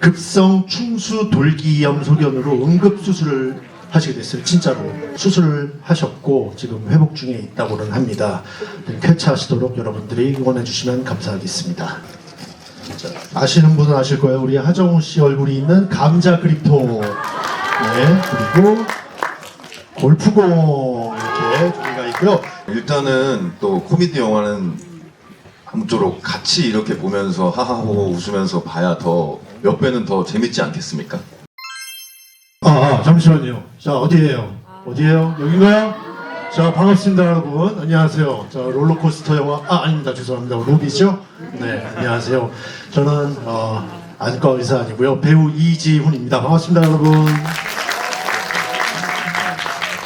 급성 충수 돌기염 소견으로 응급 수술을 하시게 됐어요. 진짜로 수술을 하셨고 지금 회복 중에 있다고는 합니다. 네, 쾌차하시도록 여러분들이 응원해 주시면 감사하겠습니다. 자, 아시는 분은 아실 거예요. 우리 하정우 씨 얼굴이 있는 감자 그립토. 네, 그리고 골프공 이렇게 두 개가 있고요. 일단은 또 코미디 영화는 아무쪼록 같이 이렇게 보면서 하하호호 웃으면서 봐야 더 몇 배는 더 재밌지 않겠습니까? 아, 아, 잠시만요. 자, 어디에요? 어디에요? 여긴가요? 자, 반갑습니다, 여러분. 안녕하세요. 자, 롤러코스터 영화, 아, 아닙니다. 죄송합니다. 로비죠? 네, 안녕하세요. 저는, 어, 안과 의사 아니고요. 배우 이지훈입니다. 반갑습니다, 여러분.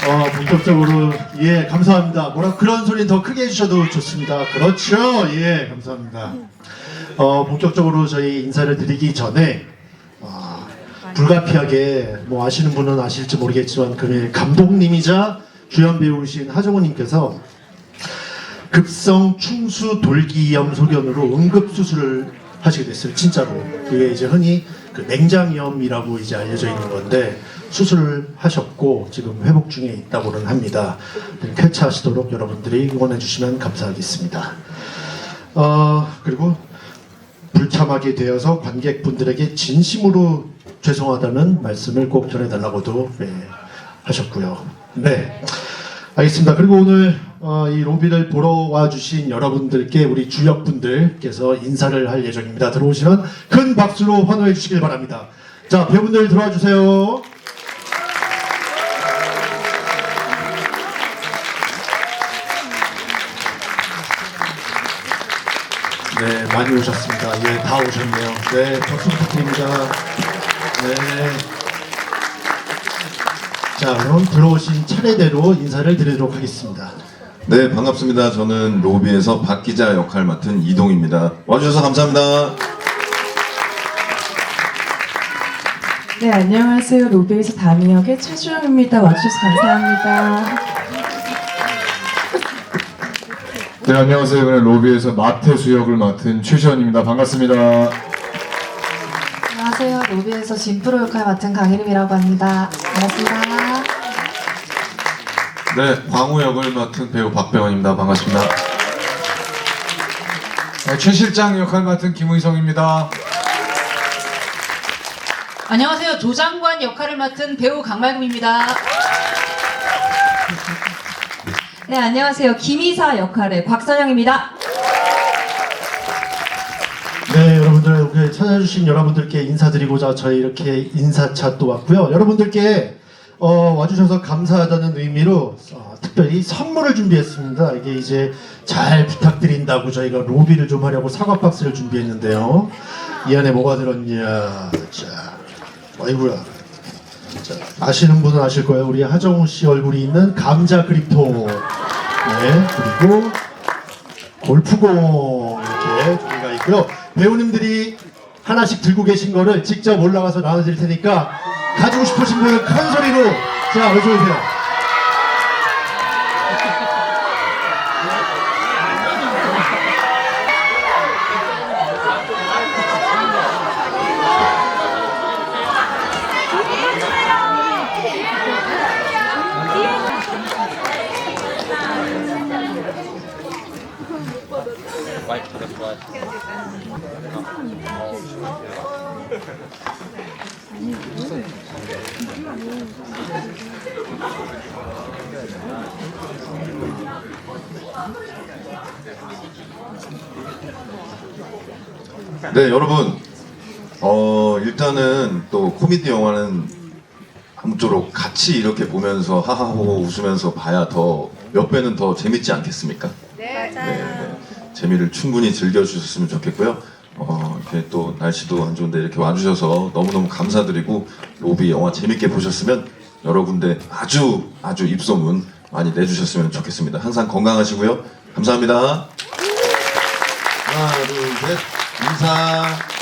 어, 본격적으로, 예, 감사합니다. 뭐라 그런 소리는 더 크게 해주셔도 좋습니다. 그렇죠. 예, 감사합니다. 어, 본격적으로 저희 인사를 드리기 전에, 아, 불가피하게 뭐 아시는 분은 아실지 모르겠지만 그 감독님이자 주연 배우신 하정우님께서 급성 충수 돌기염 소견으로 응급 수술을 하시게 됐어요. 진짜로 그게 이제 흔히 그 맹장염이라고 이제 알려져 있는 건데 수술을 하셨고 지금 회복 중에 있다고는 합니다. 네, 쾌차하시도록 여러분들이 응원해 주시면 감사하겠습니다. 어 그리고 불참하게 되어서 관객분들에게 진심으로 죄송하다는 말씀을 꼭 전해달라고도 네, 하셨고요. 네, 알겠습니다. 그리고 오늘 어, 이 로비를 보러 와주신 여러분들께 우리 주역분들께서 인사를 할 예정입니다. 들어오시면 큰 박수로 환호해 주시길 바랍니다. 자, 배우분들 들어와 주세요. 많이 오셨습니다. 예, 다 오셨네요. 네, 박수 부탁드립니다. 네. 자, 그럼 들어오신 차례대로 인사를 드리도록 하겠습니다. 네, 반갑습니다. 저는 로비에서 박 기자 역할 맡은 이동입니다. 와주셔서 감사합니다. 네, 안녕하세요. 로비에서 다미 역의 최주영입니다. 와주셔서 감사합니다. 네 안녕하세요. 이번에 로비에서 마태수 역을 맡은 최시원입니다. 반갑습니다. 안녕하세요. 로비에서 진프로 역할 맡은 강혜림이라고 합니다. 반갑습니다. 네, 광우 역을 맡은 배우 박병원입니다. 반갑습니다. 네, 최 실장 역할 맡은 김의성입니다. 안녕하세요. 조장관 역할을 맡은 배우 강말금입니다. 네, 안녕하세요. 김이사 역할의 곽선영입니다. 네, 여러분들 찾아주신 여러분들께 인사드리고자 저희 이렇게 인사차 또 왔고요. 여러분들께 어, 와주셔서 감사하다는 의미로 어, 특별히 선물을 준비했습니다. 이게 이제 잘 부탁드린다고 저희가 로비를 좀 하려고 사과 박스를 준비했는데요. 이 안에 뭐가 들었냐? 자, 아이고야. 자, 아시는 분은 아실 거예요. 우리 하정우 씨 얼굴이 있는 감자 그립토. 네, 그리고 골프공 이렇게 두 개가 있고요. 배우님들이 하나씩 들고 계신 거를 직접 올라가서 나눠드릴 테니까 가지고 싶으신 분은 큰 소리로 자 외쳐주세요. 네, 여러분. 어, 일단은 또 코미디 영화는 아무쪼록 같이 이렇게 보면서 하하호호 웃으면서 봐야 더 몇 배는 더 재밌지 않겠습니까? 네, 네. 재미를 충분히 즐겨주셨으면 좋겠고요. 어, 이렇게 또 날씨도 안 좋은데 이렇게 와주셔서 너무너무 감사드리고 로비 영화 재밌게 보셨으면 여러 군데 아주 아주 입소문 많이 내주셨으면 좋겠습니다. 항상 건강하시고요. 감사합니다. 하나, 둘, 셋. 인사.